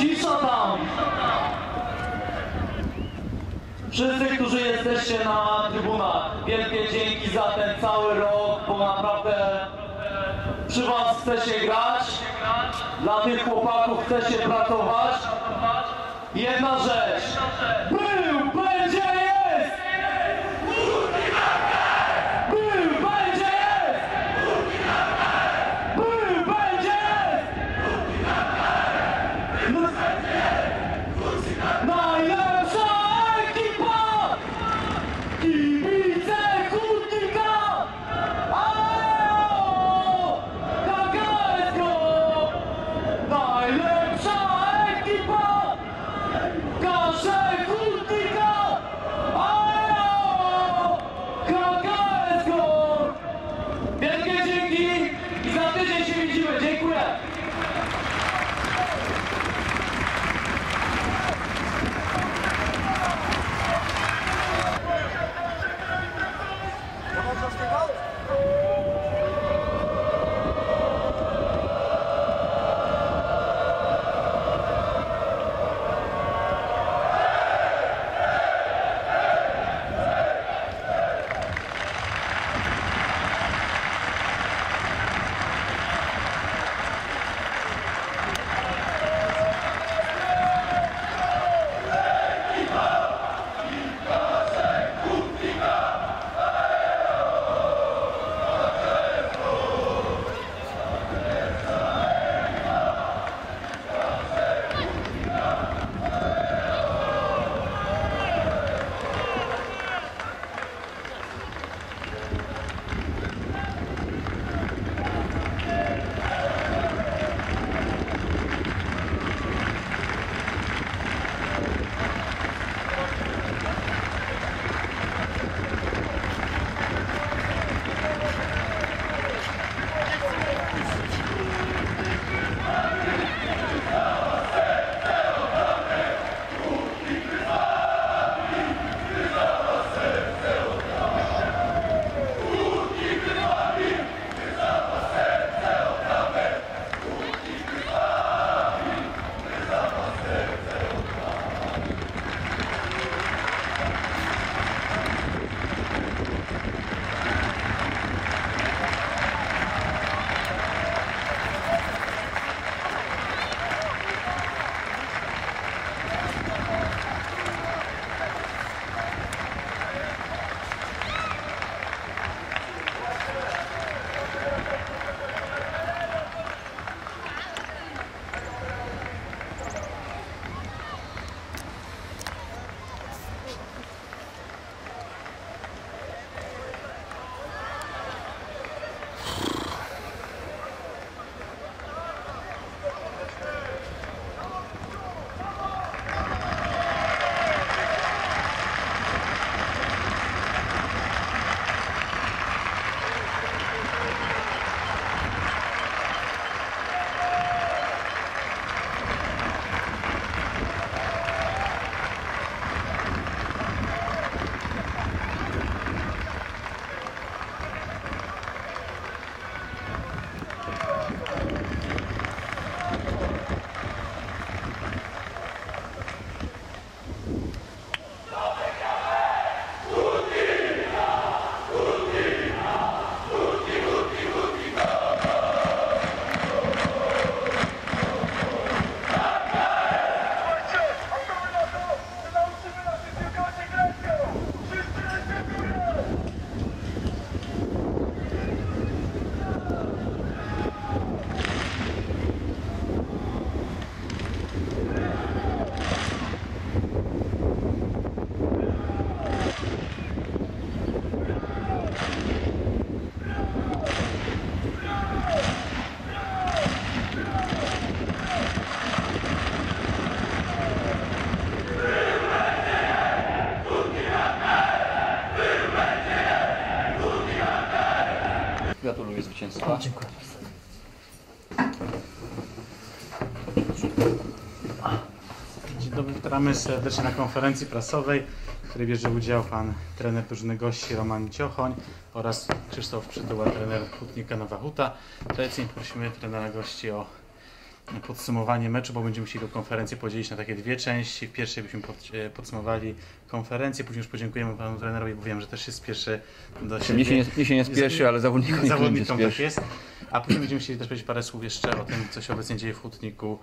Cisza tam! Wszyscy, którzy jesteście na trybunach, wielkie dzięki za ten cały rok, bo naprawdę przy was chce się grać, dla tych chłopaków chce się pracować. Jedna rzecz. Witamy serdecznie na konferencji prasowej, w której bierze udział pan trener drużyny gości Roman Ciochoń oraz Krzysztof Przytuła, trener Hutnika Nowa Huta. Tradycyjnie prosimy trenera gości o podsumowanie meczu, bo będziemy chcieli tę konferencję podzielić na takie dwie części. W pierwszej byśmy e, podsumowali konferencję, później już podziękujemy panu trenerowi, bo wiem, że też się spieszy do siebie. Mnie się, nie, mnie się nie spieszy, ale zawodnikom Zawodnikom tak jest. A później będziemy chcieli też powiedzieć parę słów jeszcze o tym, co się obecnie dzieje w Hutniku,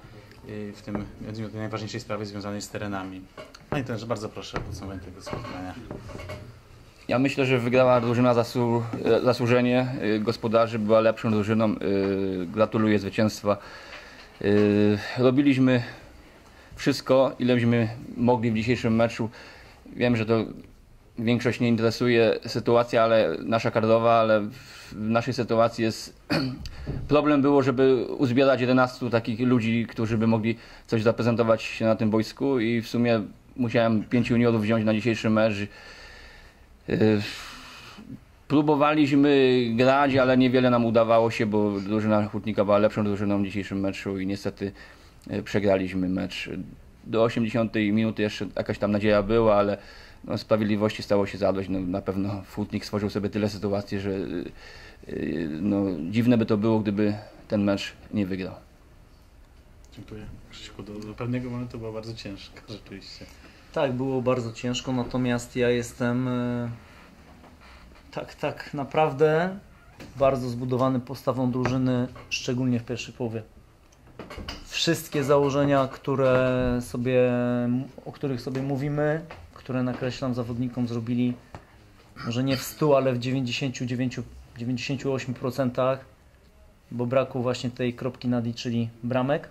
w tym innymi tej najważniejszej sprawie związanej z terenami. Panie trenerze, bardzo proszę o podsumowanie tego spotkania. Ja myślę, że wygrała drużyna zasłu, e, zasłużenie e, gospodarzy, była lepszą drużyną. E, Gratuluję zwycięstwa. Robiliśmy wszystko, ileśmy mogli w dzisiejszym meczu. Wiem, że to większość nie interesuje sytuacja, ale nasza kadrowa, ale w naszej sytuacji jest problem było, żeby uzbierać 11 takich ludzi, którzy by mogli coś zaprezentować na tym boisku i w sumie musiałem pięciu juniorów wziąć na dzisiejszy mecz. Y, Próbowaliśmy grać, ale niewiele nam udawało się, bo drużyna Hutnika była lepszą drużyną w dzisiejszym meczu i niestety y, przegraliśmy mecz. Do 80 minuty jeszcze jakaś tam nadzieja była, ale no, sprawiedliwości stało się zadość. No, na pewno Hutnik stworzył sobie tyle sytuacji, że y, y, no, dziwne by to było, gdyby ten mecz nie wygrał. Dziękuję. Krzyśku, do, do pewnego momentu była bardzo ciężka rzeczywiście. Tak, było bardzo ciężko, natomiast ja jestem e, tak, tak naprawdę bardzo zbudowany postawą drużyny, szczególnie w pierwszej połowie. Wszystkie założenia, które sobie, o których sobie mówimy, które nakreślam zawodnikom, zrobili może nie w 100, ale w 99, 98%, bo brakło właśnie tej kropki nad i, czyli bramek.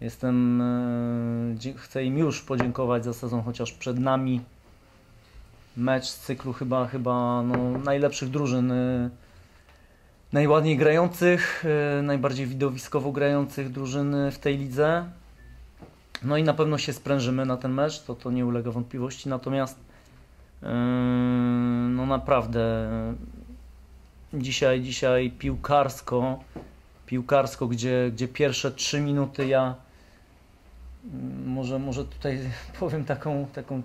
Jestem, e, chcę im już podziękować za sezon, chociaż przed nami mecz z cyklu chyba, chyba no, najlepszych drużyn, e, najładniej grających, e, najbardziej widowiskowo grających drużyn w tej lidze. No i na pewno się sprężymy na ten mecz, to, to nie ulega wątpliwości, natomiast e, no naprawdę dzisiaj, dzisiaj piłkarsko, piłkarsko, gdzie, gdzie pierwsze trzy minuty ja Mm, może, może tutaj powiem taką, taką,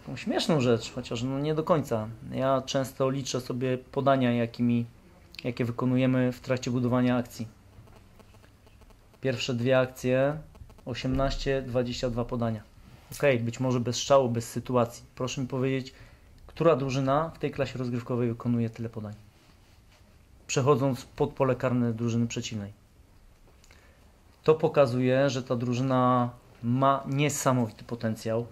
taką śmieszną rzecz, chociaż no nie do końca. Ja często liczę sobie podania, jakimi, jakie wykonujemy w trakcie budowania akcji. Pierwsze dwie akcje 18-22 podania. Ok, być może bez strzału, bez sytuacji. Proszę mi powiedzieć, która drużyna w tej klasie rozgrywkowej wykonuje tyle podań? Przechodząc pod pole karne drużyny przeciwnej. To pokazuje, że ta drużyna ma niesamowity potencjał,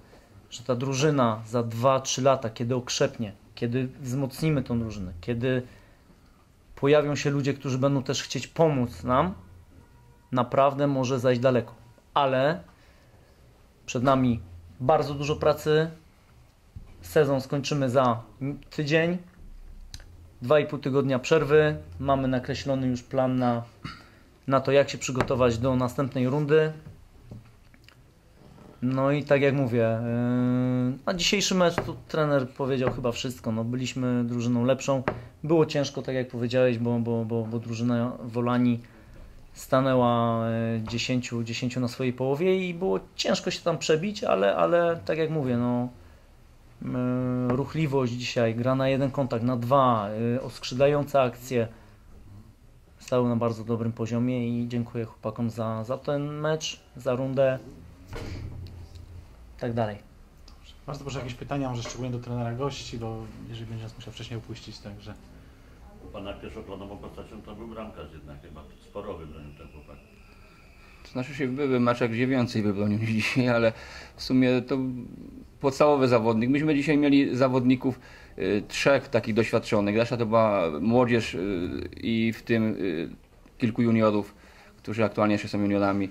że ta drużyna za 2-3 lata, kiedy okrzepnie, kiedy wzmocnimy tą drużynę, kiedy pojawią się ludzie, którzy będą też chcieć pomóc nam, naprawdę może zajść daleko. Ale przed nami bardzo dużo pracy. Sezon skończymy za tydzień. Dwa i pół tygodnia przerwy. Mamy nakreślony już plan na na to, jak się przygotować do następnej rundy. No i tak jak mówię, yy, na dzisiejszy mecz tu trener powiedział chyba wszystko. No, byliśmy drużyną lepszą. Było ciężko, tak jak powiedziałeś, bo, bo, bo, bo drużyna Wolani stanęła yy, 10, 10 na swojej połowie i było ciężko się tam przebić, ale, ale tak jak mówię, no, yy, ruchliwość dzisiaj, gra na jeden kontakt, na dwa, oskrzydlające akcje stały na bardzo dobrym poziomie i dziękuję chłopakom za, za ten mecz, za rundę tak dalej. Bardzo proszę jakieś pytania, może szczególnie do trenera gości, bo jeżeli będzie nas musiał wcześniej opuścić, także Pana pierwszoplanową postacią to był bramkarz jednak chyba sporo wybronił ten chłopak. To znaczy się były mecze, gdzie więcej wybronił niż dzisiaj, ale w sumie to podstawowy zawodnik. Myśmy dzisiaj mieli zawodników y, trzech takich doświadczonych. Reszta to była młodzież y, i w tym y, kilku juniorów, którzy aktualnie jeszcze są juniorami.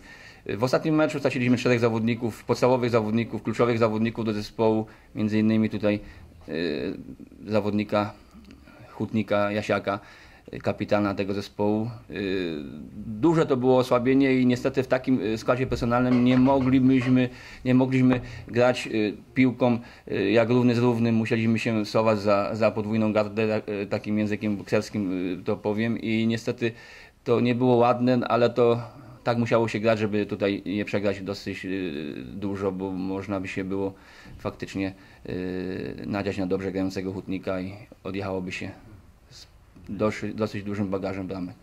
Y, W ostatnim meczu straciliśmy czterech zawodników, podstawowych zawodników, kluczowych zawodników do zespołu, między innymi tutaj y, zawodnika Hutnika, Jasiaka. kapitana tego zespołu. Y, Duże to było osłabienie i niestety w takim y, składzie personalnym nie moglibyśmy, nie mogliśmy grać y, piłką y, jak równy z równym. Musieliśmy się sować za, za podwójną gardę, y, takim językiem bokserskim y, to powiem i niestety to nie było ładne, ale to tak musiało się grać, żeby tutaj nie przegrać dosyć y, dużo, bo można by się było faktycznie y, nadziać na dobrze grającego hutnika i odjechałoby się z dosyć dużym bagażem bramek.